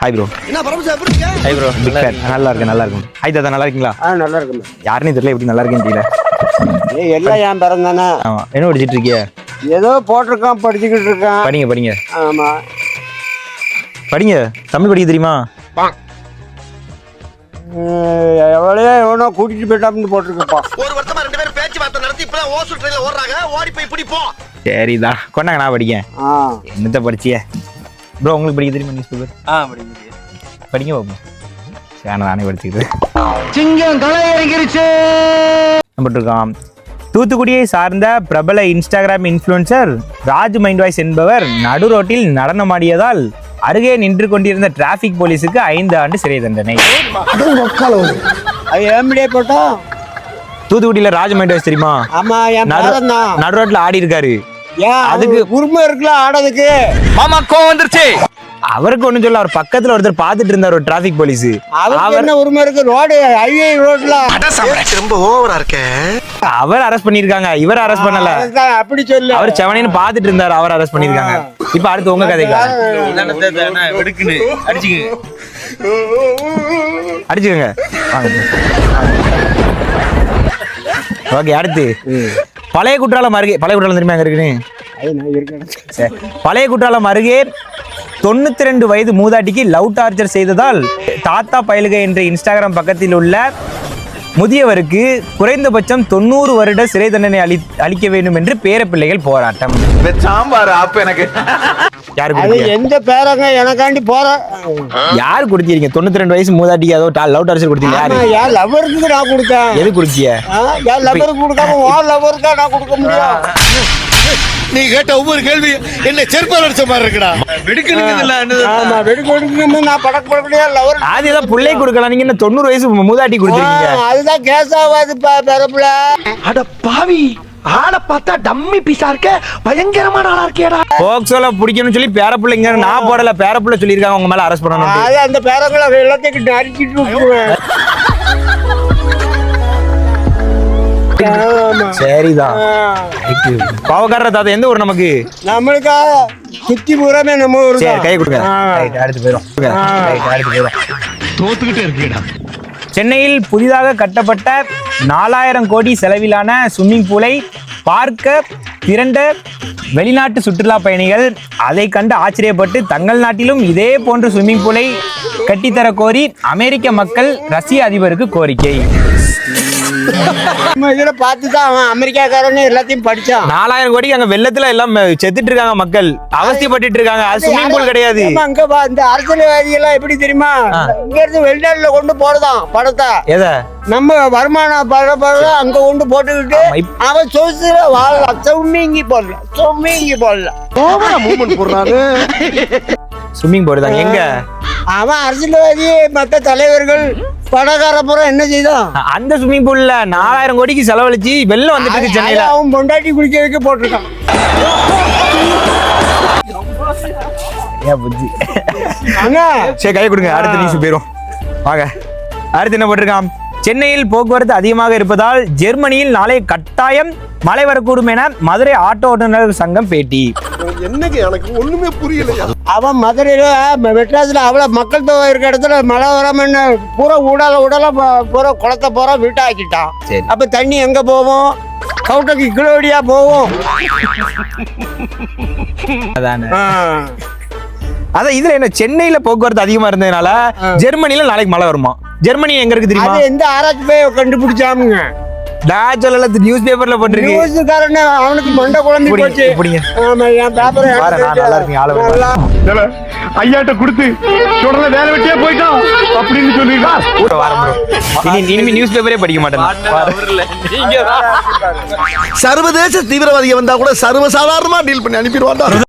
Hi bro hi bro big fan நல்லா இருக்கு நல்லா இருக்கும் ஹாய் தாத்தா நல்லா இருக்கீங்களா? ஆ நல்லா இருக்குமே யாருன்னு தெரியல எப்படி நல்லா இருக்கேன்னு தெரியல. ஏய் எல்லாம் என் பிறந்தானே ஆமா. என்ன படிச்சிட்டு இருக்கிய? ஏதோ போட்டிருக்கான் படிச்சுக்கிட்டு இருக்கான். படிங்க படிங்க. ஆமா. படிங்க. தமிழ் படிக்க தெரியுமா? எவ்வளோ எவனோ கூட்டிட்டு போயிட்டான்னு போட்டிருக்கப்பா. ஒரு வருஷமா ரெண்டு பேரும் பேச்சுவார்த்தை நடத்தி இப்பதான் ஓசூர் ட்ரெயின்ல ஓடுறாங்க. ஓடி போய் பிடிப்போம் சரிதா கொண்டாங்க நான் படிக்கேன். ஆ. என்னத்த படிச்சிய? ப்ரோ உங்களுக்கு படிக்க தெரியுமா நியூஸ் பேப்பர் ஆ படிங்க படிங்க பார்ப்போம் சரி நானே படிச்சுக்கிறேன் சிங்கம் களை இறங்கிருச்சு இருக்கான் தூத்துக்குடியை சார்ந்த பிரபல Instagram influencer Raj mind voice என்பவர் நடு ரோட்டில் நடனமாடியதால் அருகே நின்று கொண்டிருந்த டிராஃபிக் போலீஸுக்கு ஐந்து ஆண்டு சிறை தண்டனை. தூத்துக்குடியில ராஜ் மைண்ட் வாய்ஸ் தெரியுமா நடு ரோட்ல ஆடி இருக்காரு அதுக்கு அதுக்கு- உரிமை இருக்குல்ல ஆடதுக்கு மாமா கோவம் வந்துருச்சு. அவருக்கு ஒண்ணும் சொல்ல அவர் பக்கத்துல ஒருத்தர் பார்த்துட்டு இருந்தார் ஒரு டிராஃபிக் போலீஸ் அவர் என்ன உரிமை இருக்கு? ரோடு ஹைவே ரோட்ல ரொம்ப ஓவரா இருக்க. அவர் அரெஸ்ட் பண்ணிருக்காங்க இவர் அரெஸ்ட் பண்ணல. அப்படி சொல்லு. அவர் செவனேன்னு பார்த்துட்டு இருந்தார் அவர் அரெஸ்ட் பண்ணிருக்காங்க இப்ப அடுத்து உங்க கதைக்கு? அடிச்சுக்கோங்க. ஓகே அடுத்து. பழைய குற்றாலம் அருகே பழைய குற்றாலம் தெரியுமா எங்க இருக்குன்னு. பழைய குற்றாலம் அருகே தொண்ணூத்தி ரெண்டு வயது மூதாட்டிக்கு லவ் டார்ச்சர் செய்ததால் தாத்தா பயலுக என்ற இன்ஸ்டாகிராம் பக்கத்தில் உள்ள முதியவருக்கு குறைந்தபட்சம் தொண்ணூறு வருட சிறை தண்டனை அளி அளிக்க வேண்டும் என்று பேரப்பிள்ளைகள் போராட்டம். சாம்பார் ஆப்பு எனக்கு. யாரு அது எந்த பேரங்க எனக்காண்டி போற? யார் கொடுத்தீங்க தொண்ணூத்தி ரெண்டு வயசு மூதாட்டிக்கு ஏதோ லவ் டார்ச்சர் கொடுத்தீங்க யாரு? ஆமா, என் லவருக்கு நான் கொடுத்தேன். எது ஆ, என் லவருக்கு கொடுக்காம உன் லவருக்கா நான் கொடுக்க முடியும்? நீ கேட்ட ஒவ்வொரு கேள்வி என்ன செருப்பால் அடிச்ச மாதிரி இருக்குடா. ஆமா வெடிக்கு வெடிக்கும் நான் படக்கு படக்கூடிய லவர் அது ஏதோ பிள்ளை கொடுக்கலாம். நீங்க என்ன தொண்ணூறு வயசு மூதாட்டி கொடுத்துருக்கீங்க அதுதான் கேஸ் ஆகாது பிறப்புல அட பாவி. ஆளை பார்த்தா டம்மி பீஸா இருக்க பயங்கரமான ஆளா இருக்கேடா போக்சோல பிடிக்கணும்னு சொல்லி பேரப்பிள்ளைங்க நான் போடல பேரப்பிள்ளை சொல்லியிருக்காங்க உங்க மேல அரெஸ்ட் பண்ணணும் அது அந்த பேரங்களை எல்லாத்தையும் நறுக்கிட்டு விட்டுருவேன். ஆமா. சரிதான். பாவக்காரர தாத்தா எந்த ஊர் நமக்கு? நம்மளுக்கா சுத்தி பூராமே நம்ம ஊரு. கை கொடுங்க. அடுத்து போயிடும் அடுத்து போயிடும் தோத்துக்கிட்டே இருக்கேடா சென்னையில் புதிதாக கட்டப்பட்ட நாலாயிரம் கோடி செலவிலான ஸ்விம்மிங் பூலை பார்க்க திரண்ட வெளிநாட்டு சுற்றுலா பயணிகள் அதை கண்டு ஆச்சரியப்பட்டு தங்கள் நாட்டிலும் இதே போன்ற ஸ்விம்மிங் பூலை கட்டித்தர கோரி அமெரிக்க மக்கள் ரஷ்ய அதிபருக்கு கோரிக்கை. இதுல பார்த்து தான் அவன் அமெரிக்காக்காரன்னு எல்லாத்தையும் படிச்சான். நாலாயிரம் கோடிக்கு அங்க வெள்ளத்துல எல்லாம் செத்துட்டு இருக்காங்க மக்கள். அவஸ்தைப்பட்டு இருக்காங்க அது ஸ்விம்மிங் பூல் கிடையாது. ஆமா, அங்க பா இந்த அரசியல்வாதி எல்லாம் எப்படி தெரியுமா? இங்க இருந்து வெளிநாட்டுல கொண்டு போறதான் படத்தை எதை? நம்ம வருமானம் பட பட அங்க கொண்டு போட்டுக்கிட்டு ஆமா, அவன் சொசுல வாழலாம் சொம்மிங்கி போடல. சொம்மிங்கி போடல. ஓவரா மூவ்மெண்ட் போடுறாரு. ஸ்விம்மிங் போடுதாங்க எங்க? அவன் அரசியல்வாதி மத்த தலைவர்கள் பணக்கார புறம் என்ன செய்தான்? அந்த ஸ்விம்மிங் பூல்ல நாலாயிரம் கோடிக்கு செலவழிச்சு வெள்ளம் வந்துட்டு இருக்கு சென்னையில. அவன் பொண்டாட்டி குளிக்கிறதுக்கு போட்டிருக்கான். ஏன் புத்தி அண்ணா. சரி கை கொடுங்க. அடுத்த நியூஸ் போயிரும். வாங்க. அடுத்து என்ன போட்டிருக்கான்? சென்னையில் போக்குவரத்து அதிகமாக இருப்பதால் ஜெர்மனியில் நாளை கட்டாயம் மழை வரக்கூடும் என மதுரை ஆட்டோ ஓட்டுநர் சங்கம் பேட்டி. என்னங்க எனக்கு ஒண்ணுமே புரியலையா? அவன் மதுரையில மெட்ராஸ்ல அவ்வளவு மக்கள் தொகை இருக்க இடத்துல மழை வராம என்ன பூரா உடல உடல பூரா குளத்தை பூரா வீட்டாக்கிட்டான். சரி. அப்ப தண்ணி எங்க போகும் கவுட்டைக்கு கிலோடியா போகும் அதானே. அதான் இதுல என்ன சென்னையில போக்குவரத்து அதிகமா இருந்ததுனால ஜெர்மனில நாளைக்கு மழை வருமா? ஜெர்மனி எங்க இருக்கு தெரியுமா? அது எந்த ஆராய்ச்சி போய் கண்டுபிடிச்சாமுங்க? நான் சொல்லல நியூஸ் பேப்பர்ல போட்டிருக்கு நியூஸ்காரன் அவனுக்கு மண்டை குழம்பி இப்படி- போச்சு. இப்படிங்க. ஆமா என் பேப்பர் பாரு, நான் நல்லா இருக்கேன், ஆளை விடு. ஐயாட்ட கொடுத்து தொடர்ந்து வேலை வெட்டியே போயிட்டோம் அப்படின்னு கூட வாரம். இனி இனிமே நியூஸ் பேப்பரே படிக்க மாட்டேன் சர்வதேச தீவிரவாதியை வந்தா கூட சர்வசாதாரணமா டீல் பண்ணி அனுப்பிடுவான்டா.